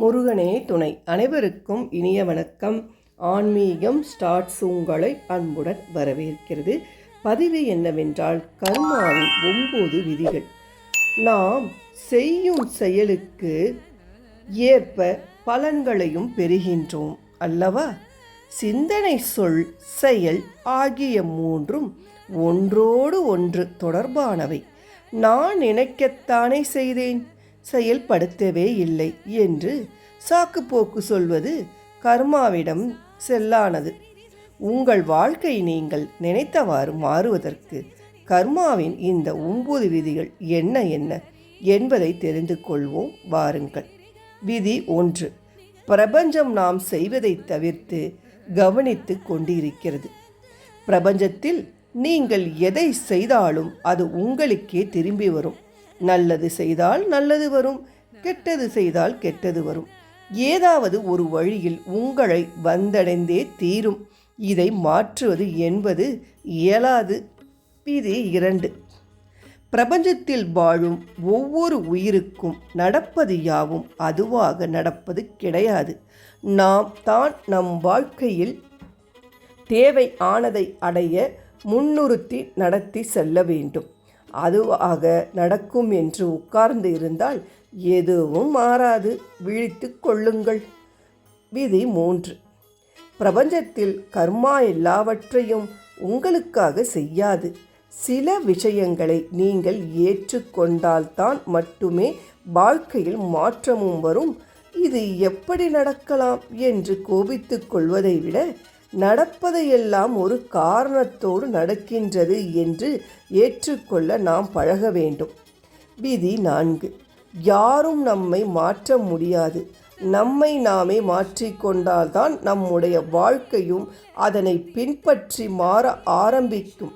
முருகனே துணை. அனைவருக்கும் இனிய வணக்கம். ஆன்மீகம் ஸ்டார்ட்ஸ் உங்களை அன்புடன் வரவேற்கிறது. பதிவு என்னவென்றால் கர்மாவின் ஒன்பது விதிகள். நாம் செய்யும் செயலுக்கு ஏற்ப பலன்களையும் பெறுகின்றோம் அல்லவா? சிந்தனை சொல் செயல் ஆகிய மூன்றும் ஒன்றோடு ஒன்று தொடர்பானவை. நான் நினைக்கத்தானே செய்தேன்? செயல்படுத்தவே இல்லை என்று சாக்குப்போக்கு சொல்வது கர்மாவிடம் செல்லானது. உங்கள் வாழ்க்கை நீங்கள் நினைத்தவாறு மாறுவதற்கு கர்மாவின் இந்த ஒம்பது விதிகள் என்ன என்ன என்பதை தெரிந்து கொள்வோம் வாருங்கள். விதி ஒன்று. பிரபஞ்சம் நாம் செய்வதை தவிர்த்து கவனித்து கொண்டிருக்கிறது. பிரபஞ்சத்தில் நீங்கள் எதை செய்தாலும் அது உங்களுக்கே திரும்பி வரும். நல்லது செய்தால் நல்லது வரும் கெட்டது செய்தால் கெட்டது வரும். ஏதாவது ஒரு வழியில் உங்களை வந்தடைந்தே தீரும். இதை மாற்றுவது என்பது இயலாது. இது இரண்டு. பிரபஞ்சத்தில் வாழும் ஒவ்வொரு உயிருக்கும் நடப்பது யாவும் அதுவாக நடப்பது கிடையாது. நாம் தான் நம் வாழ்க்கையில் தேவை ஆனதை அடைய முன்னிறுத்தி நடத்தி செல்ல வேண்டும். அதுவாக நடக்கும் என்று உட்கார்ந்து இருந்தால் எதுவும் மாறாது. விழித்து கொள்ளுங்கள். விதி மூன்று. பிரபஞ்சத்தில் கர்மா எல்லாவற்றையும் உங்களுக்காக செய்யாது. சில விஷயங்களை நீங்கள் ஏற்றுக்கொண்டால்தான் மட்டுமே வாழ்க்கையில் மாற்றமும் வரும். இது எப்படி நடக்கலாம் என்று கோபித்துக் கொள்வதை விட நடப்பதையெல்லாம் ஒரு காரணத்தோடு நடக்கின்றது என்று ஏற்றுக்கொள்ள நாம் பழக வேண்டும். விதி நான்கு. யாரும் நம்மை மாற்ற முடியாது. நம்மை நாமே மாற்றிக்கொண்டால்தான் நம்முடைய வாழ்க்கையும் அதனை பின்பற்றி மாற ஆரம்பிக்கும்.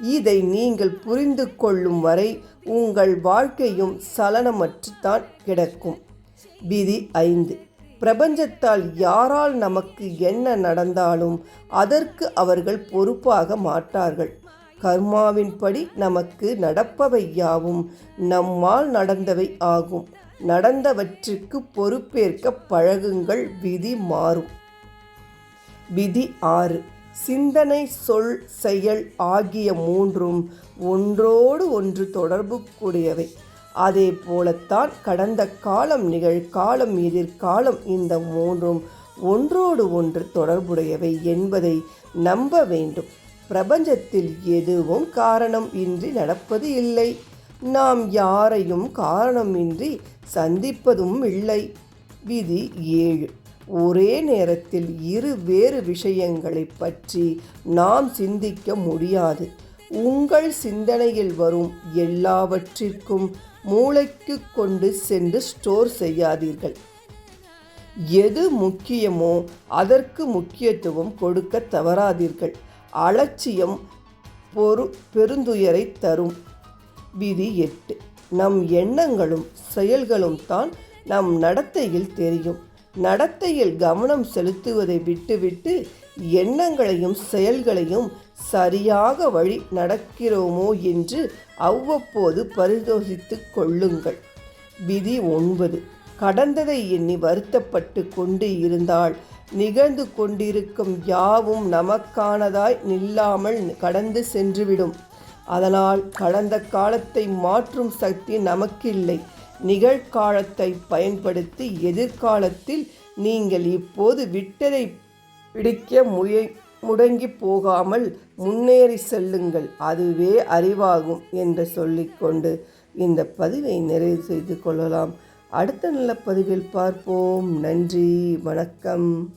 இதை நீங்கள் புரிந்து கொள்ளும் வரை உங்கள் வாழ்க்கையும் சலனமற்றுத்தான் கிடக்கும். விதி ஐந்து. பிரபஞ்சத்தால் யாரால் நமக்கு என்ன நடந்தாலும் அதற்கு அவர்கள் பொறுப்பாக மாட்டார்கள். கர்மாவின்படி நமக்கு நடப்பவை யாவும் நம்மால் நடந்தவை ஆகும். நடந்தவற்றுக்கு பொறுப்பேற்க பழகுங்கள் விதி மாறும். விதி ஆறு. சிந்தனை சொல் செயல் ஆகிய மூன்றும் ஒன்றோடு ஒன்று தொடர்பு கூடியவை. அதே போலத்தான் கடந்த காலம் நிகழ்காலம் எதிர்காலம் இந்த மூன்றும் ஒன்றோடு ஒன்று தொடர்புடையவை என்பதை நம்ப வேண்டும். பிரபஞ்சத்தில் எதுவும் காரணம் இன்றி நடப்பது இல்லை. நாம் யாரையும் காரணமின்றி சந்திப்பதும் இல்லை. விதி ஏழு. ஒரே நேரத்தில் இரு வேறு விஷயங்களை பற்றி நாம் சிந்திக்க முடியாது. உங்கள் சிந்தனையில் வரும் எல்லாவற்றிற்கும் மூளைக்கு கொண்டு சென்று ஸ்டோர் செய்யாதீர்கள். எது முக்கியமோ அதற்கு முக்கியத்துவம் கொடுக்க தவறாதீர்கள். அலட்சியம் பொறு பெருந்துயரை தரும். விதி எட்டு. நம் எண்ணங்களும் செயல்களும் தான் நம் நடத்தையில் தெரியும். நடத்தையில் கவனம் செலுத்துவதை விட்டுவிட்டு எண்ணங்களையும் செயல்களையும் சரியாக வழி நடக்கிறோமோ என்று அவ்வப்போது பரிதோஷித்து கொள்ளுங்கள். விதி ஒன்பது. கடந்ததை எண்ணி வருத்தப்பட்டு கொண்டு இருந்தால் நிகழ்ந்து கொண்டிருக்கும் யாவும் நமக்கானதாய் நில்லாமல் கடந்து சென்றுவிடும். அதனால் கடந்த காலத்தை மாற்றும் சக்தி நமக்கில்லை. நிகழ்காலத்தை பயன்படுத்தி எதிர்காலத்தில் நீங்கள் இப்போது விட்டதை பிடிக்க முய முடங்கி போகாமல் முன்னேறி செல்லுங்கள். அதுவே அறிவாகும் என்று சொல்லிக்கொண்டு இந்த பதிவை நிறைவு செய்து கொள்ளலாம். அடுத்த நல்ல பதிவில் பார்ப்போம். நன்றி. வணக்கம்.